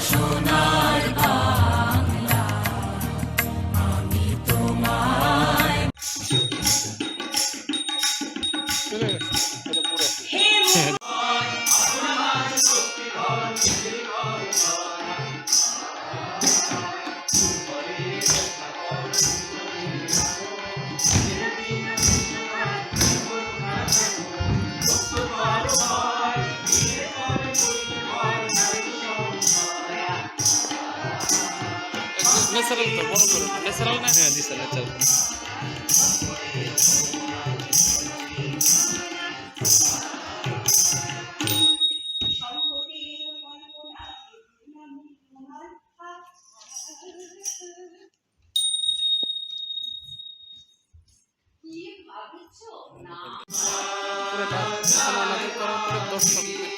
Shunai. Natural তো বড় করে ন্যাচারাল না হ্যাঁ ন্যাচারাল অনেক করার পরে দর্শক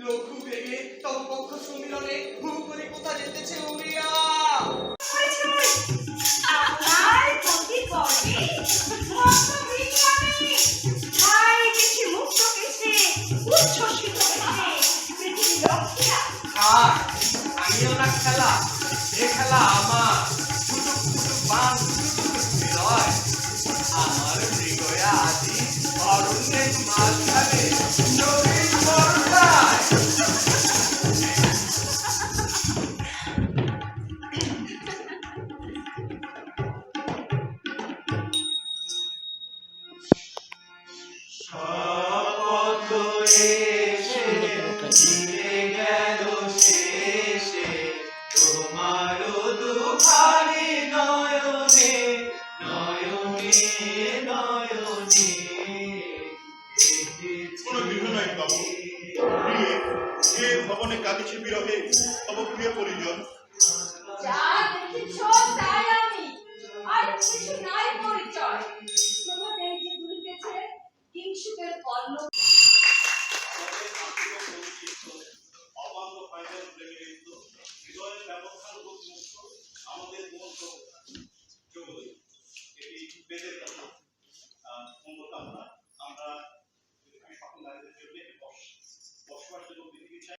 লঘু বেগে তব পক্ষ সুমিলনে হু করে কোথা যেতেছে উড়িয়া কবে বিজ্ঞানী মুক্ত উচ্ছ্বসিত পৃথিবী আর আমিও না খেলা এ খেলা আমার। ফুটুক ফুটুক বান ভবনে কাঁদিছে বিরহে তব প্রিয় পরিজন যা দেখেছ তাই আমি। আর কিছু নাই